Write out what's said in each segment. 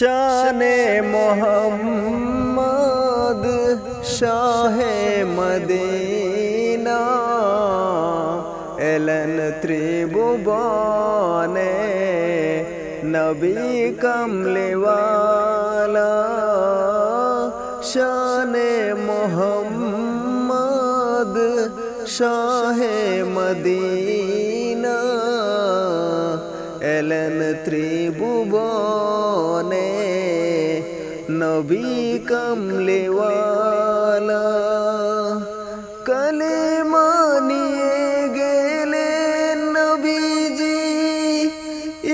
শানে মোহাম্মদ শাহে মদিনা এলেন ত্রিভুবনে নবী কমলেওয়ালা শানে মোহাম্মদ শাহে মদিনা এলেন ত্রিভুবনে নবী কমলেওয়ালা। কলেমা নিয়ে গেলেন নবীজি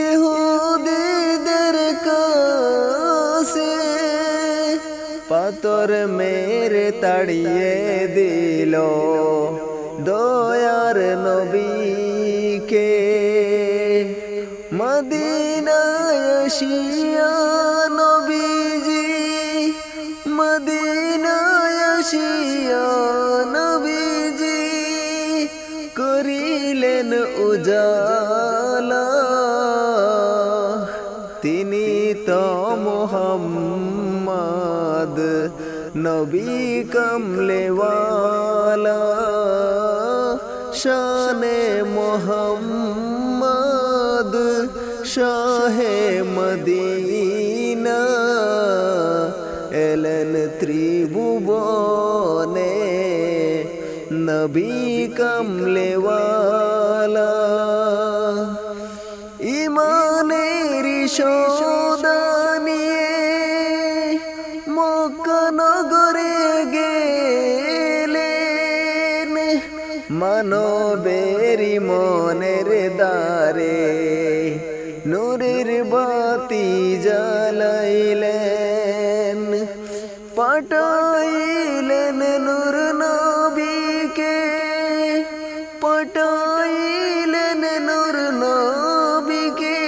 ইহুদিদের কাছে। পাতর মেরে তাড়িয়ে দিল দয়ার নবীকে। মদিনায় শিয়া নবীজি মদিনায় শিয়া নবীজি করিলেন উজালা। তিনি তো মোহাম্মদ, নবী কমলেওয়ালা। শানে মোহাম্মদ শাহে মদিনা এলেন ত্রিভুবনে নবী কমলেওয়ালা। ইমানের সৌদানিয়ে মক্কানগরে গেলেন মানবেরি মনের দ্বারে। নূরের বাতি জ্বালাইলেন, পাঠাইলেন নূর নবীকে, পাঠাইলেন নূর নবীকে,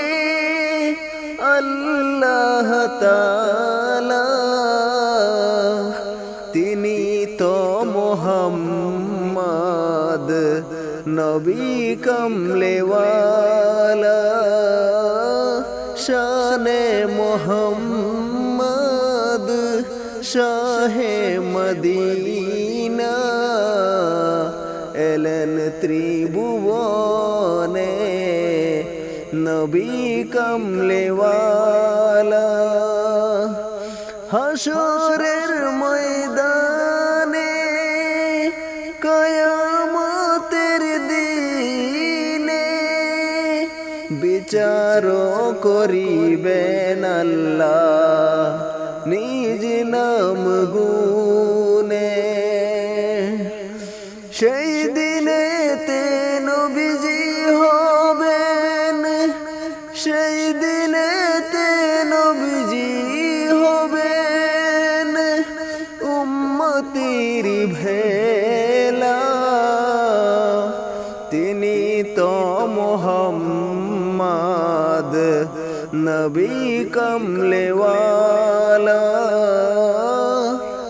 আল্লাহ তাআলা তিনি তো মোহাম্মদ, নবী কমলেওয়ালা। শানে মোহাম্মদ শাহে মদিনা এলেন ত্রিভুবনে নবী কমলেওয়ালা হাসরের ময়দানে কয়ামতের বিচার করিবেন নিজ নাম গুনে সেই দিনে নবীজি হবেন, সেই দিনে নবীজি হবেন, উম্মতির ভেলা। তিনি তো মোহাম্মদ নবী কমলেওয়ালা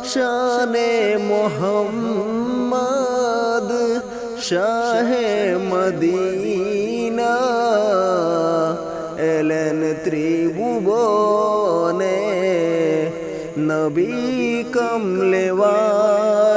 শানে মোহাম্মদ শাহে মদিনা এলেন ত্রিভুবনে নবী কমলেওয়ালা